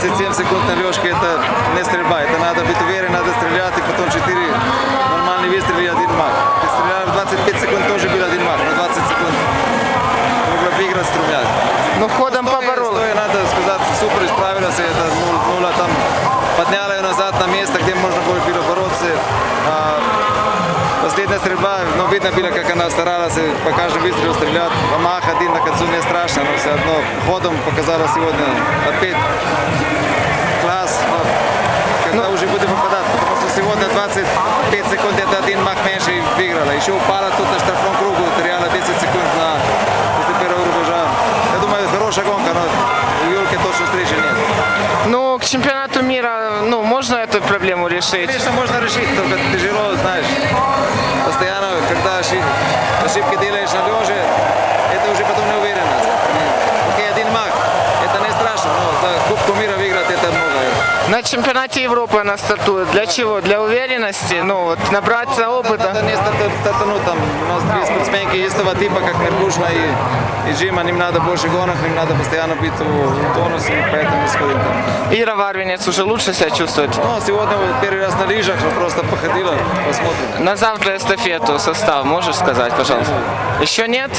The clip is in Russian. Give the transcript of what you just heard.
37 секунд на лёжке это не стрельба. Это надо быть уверен, надо стрелять, и потом 4 нормальные выстрелы и один мах. Ты стрелял в 25 секунд тоже был один мах, на 20 секунд могла выиграть стрелять. Ну, ходом поборола. стоя, надо сказать, супер исправилась, это нул- нула там подняла ее назад на место, где можно было было бороться. А, Последняя стрельба, ну, видно было, как она старалась по каждому выстрелу стрелять. Мах один на концу не страшно, но все одно ходом показала сегодня опять. Будем попадать, потому что сегодня 25 секунд это один мах меньше и выиграла. Еще упала тут на штрафном кругу, теряла 10 секунд на после первого рубежа. Я думаю, хорошая гонка, но у Юлки точно встречи нет. Ну, к чемпионату мира, ну, можно эту проблему решить? Конечно, можно решить, только тяжело, знаешь. Постоянно, когда ошиб- ошибки делаешь на лёже, На чемпионате Европы она стартует. Для чего? Для уверенности? Ну, вот, набраться Надо опыта. не старта- стартануть там. У нас две спортсменки есть того типа, как Меркушна и, и Джима. Им надо больше гонок, им надо постоянно быть в тонусе, поэтому исходим там. Ира Варвинец уже лучше себя чувствует. Ну, сегодня первый раз на лыжах, просто походила, посмотрим. На завтра эстафету состав можешь сказать, пожалуйста? Еще нет?